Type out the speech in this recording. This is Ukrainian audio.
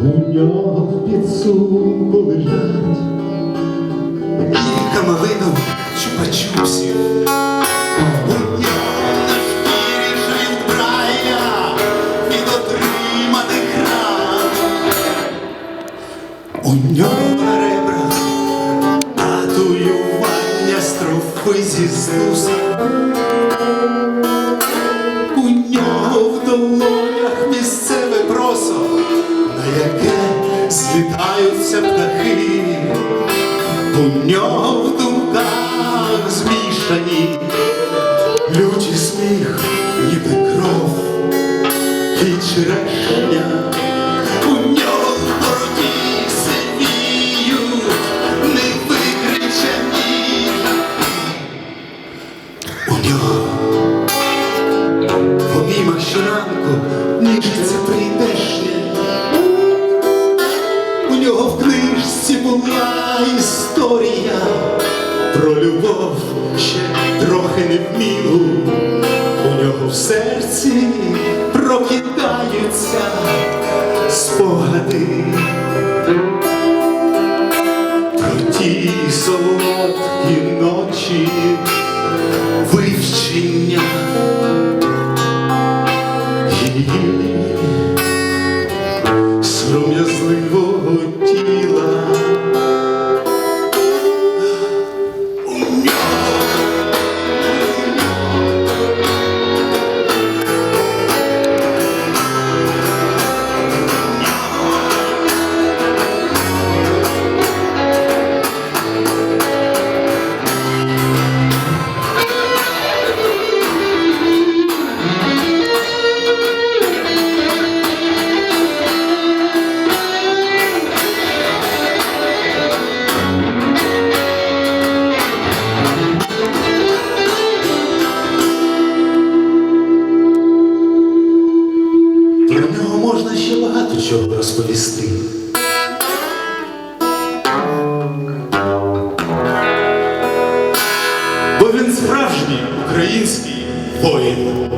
у нього під сумку лежать. Кілька малинок чупа-чупсів, у нього на шкірі жив края від. У нього на ребрах татуювання строфи зі стуса. сміються птахи, у нього в думках змішані, лючий сміх, ніби кров. І черешня. У нього поміма щоранку В серці прокидаються спогади про ті солодкі ночі вивчення її сором'язливого ще багато чого розповісти. Бо він справжній український воїн.